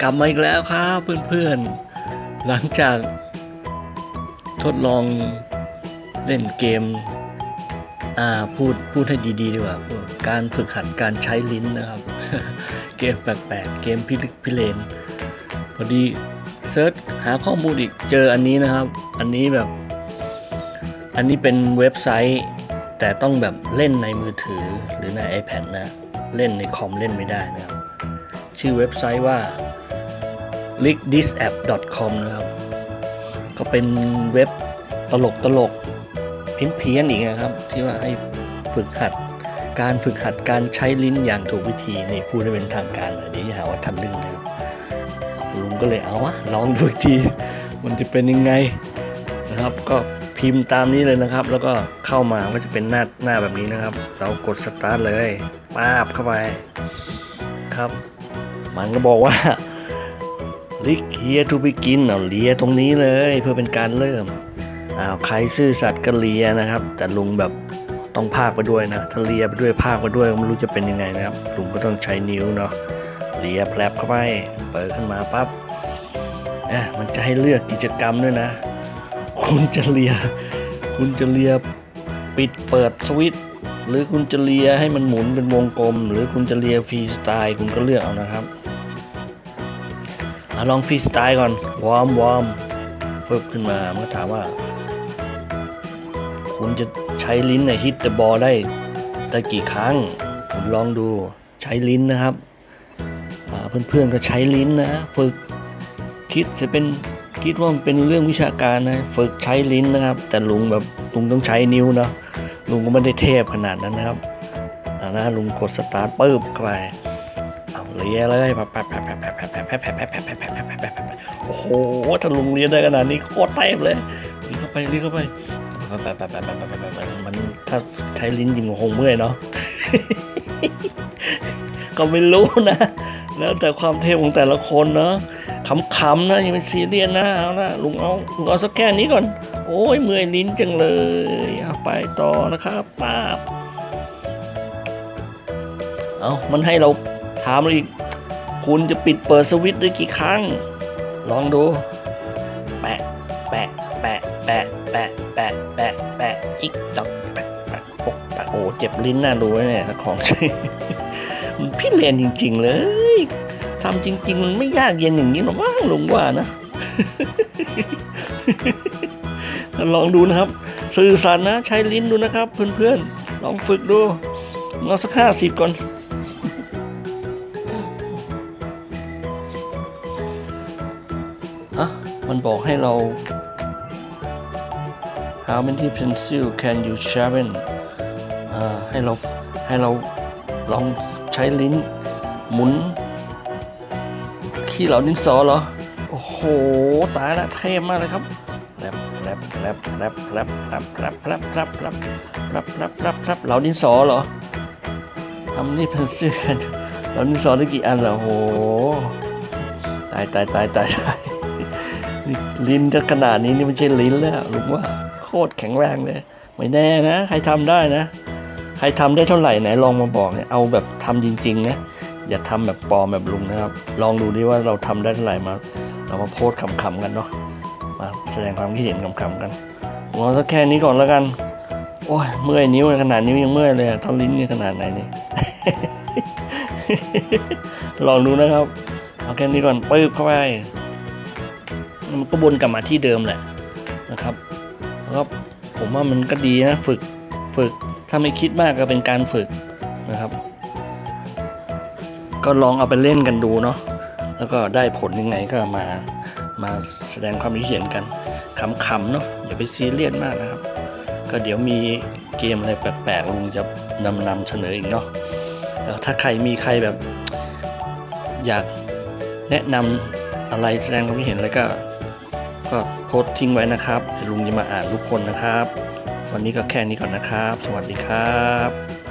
กลับมาอีกแล้วครับเพื่อนๆ หลังจากทดลองเล่นเกม อ่าพูดพูดให้ดีๆดีกว่า การฝึกหัดการใช้ลิ้นนะครับ เกมแปลกๆ เกมพิลึกพิเลน พอดีเซิร์ชหาข้อมูลอีกเจออันนี้นะครับ อันนี้แบบ อันนี้เป็นเว็บไซต์ แต่ต้องแบบเล่นในมือถือหรือใน iPad นะ เล่นในคอมเล่นไม่ได้นะครับ ชื่อเว็บไซต์ว่า l i c k t h i s a p p c o m นะครับ ก็เป็นเว็บตลกตลกเพี้ยนเพียนอีกนะครับ ที่ว่าให้ฝึกหัดการฝึกหัดการใช้ลิ้นอย่างถูกวิธีนี่พูดให้เป็นทางการหน่อยเดี๋ยวหาว่าทันลึ่งนะครับลุงก็เลยเอาวะลองดูอีกทีมันจะเป็นยังไงนะครับก็พิมพ์ตามนี้เลยนะครับ แล้วก็เข้ามาก็จะเป็นหน้าหน้าแบบนี้นะครับ เรากดสตาร์ทเลยป้าบเข้าไปครับ มันก็บอกว่าลิกเฮียทูบิกินเอาเลียตรงนี้เลยเพื่อเป็นการเริ่มอ้าวใครซื่อสัตย์ก็เลียนะครับ แต่ลุงแบบต้องพากไปด้วยนะถ้าเลียไปด้วยพากไปด้วยไม่รู้จะเป็นยังไงนะครับ ลุงก็ต้องใช้นิ้วเนาะเลียแผลบเข้าไปเปิดขึ้นมาปั๊บอ๊ะมันจะให้เลือกกิจกรรมด้วยนะ คุณจะเลีย คุณจะเลียปิดเปิดสวิตหรือคุณจะเลียให้มันหมุนเป็นวงกลม หรือคุณจะเลียฟรีสไตล์คุณก็เลือกเอานะครับ ลองฟรีสไตล์ก่อน วอร์มวอร์มฝึกขึ้นมาเมื่อถามว่า คุณจะใช้ลิ้นในฮิตเดอะบอลได้ได้กี่ครั้งคุณลองดูใช้ลิ้นนะครับเพื่อนๆก็ใช้ลิ้นนะ ฝึกคิดจะเป็นคิดว่ามันเป็นเรื่องวิชาการนะฝึกใช้ลิ้นนะครับ แต่ลุงแบบลุงต้องใช้นิ้วเนาะลุงก็ไม่ได้เทพขนาดนั้นนะครับอ่านะลุงกดสตาร์ทปึ๊บเข้าไป เอาเลียเลยแบบแบบแบบแบบแบบแบบแบบแบบแบบแบบแบบแบบแบบแบบแบบโอ้โหถ้าลุงเลียได้ขนาดนี้โคตรเต็มเลยเลียเข้าไปเลียเข้าไปแบบแบบแบบแบบแบบแบบแบบมันถ้าใช้ลิ้นจริงมันคงเมื่อยเนาะก็ไม่รู้นะ แล้วแต่ความเทพของแต่ละคนเนาะขำๆนะอย่าเป็นซีเรียสนะเอาละลุงเอาลุงเอาสักแค่นี้ก่อน โอ้ยเมื่อยลิ้นจังเลยเอาไปต่อนะครับป้าบเอามันให้เรา ถามเราอีก คุณจะปิดเปิดสวิตช์ได้กี่ครั้ง ลองดู แปะ แปะ แปะ แปะ แปะ แปะ แปะ แปะจิกจับแปะแปะปกแปะโอ้ เจ็บลิ้นน่าดูเนี่ยของใช่มันพี่เรียนจริง ๆ เลยทำจริง ๆ มันไม่ยากเย็นอย่างนี้หรอกมั้งลุงว่านะลองดูนะครับ สื่อสารนะใช้ลิ้นดูนะครับ เพื่อนๆ ลองฝึกดูเอาสักห้าสิบก่อน มันบอกให้เรา how many pencil can you sharpen อ่าให้เราให้เราลองใช้ลิ้นหมุน ขี้เหล่าดินสอเหรอ โอ้โห ตายละเทพมากเลยครับแรปแรปแรปแรปแรปแรปแรปแรปแรปแรปแรปแรปแรปแรปเหล่าดินสอเหรอทำนี่เป็นเสื้อเหล่าดินสอได้กี่อันล่ะโอ้โห ตายตายตายตายตาย ลิ้นจะขนาดนี้นี่ไม่ใช่ลิ้นแล้วลุงว่าโคตรแข็งแรงเลยไม่แน่นะใครทำได้นะ ใครทำได้เท่าไหร่ไหนลองมาบอกเนี่ยเอาแบบทำจริงๆนะอย่าทำแบบปลอมแบบลุงนะครับ ลองดูดิว่าเราทำได้เท่าไหร่มา เรามาโพสต์ขำๆกันเนาะมาแสดงความคิดเห็นขำๆกันผมเอาสักแค่นี้ก่อนแล้วกันโอ้ยเมื่อยนิ้วขนาดนิ้วยังเมื่อยเลยท่าลิ้นนี่ขนาดไหนนี่ลองดูนะครับเอาแค่นี้ก่อนปึ๊บเข้าไป มันก็วนกลับมาที่เดิมแหละนะครับแล้วก็ผมว่ามันก็ดีนะฝึกฝึกถ้าไม่คิดมากก็เป็นการฝึกนะครับ ก็ลองเอาไปเล่นกันดูเนาะแล้วก็ได้ผลยังไงก็มามาแสดงความคิดเห็นกันขำๆเนาะอย่าไปซีเรียสมากนะครับ ก็เดี๋ยวมีเกมอะไรแปลกๆลุงจะนำนำเสนออีกเนาะแล้วถ้าใครมีใครแบบ อยากแนะนำอะไรแสดงความคิดเห็นอะไรก็ ก็โพสทิ้งไว้นะครับเดี๋ยวลุงจะมาอ่านทุกคนนะครับ วันนี้ก็แค่นี้ก่อนนะครับ สวัสดีครับ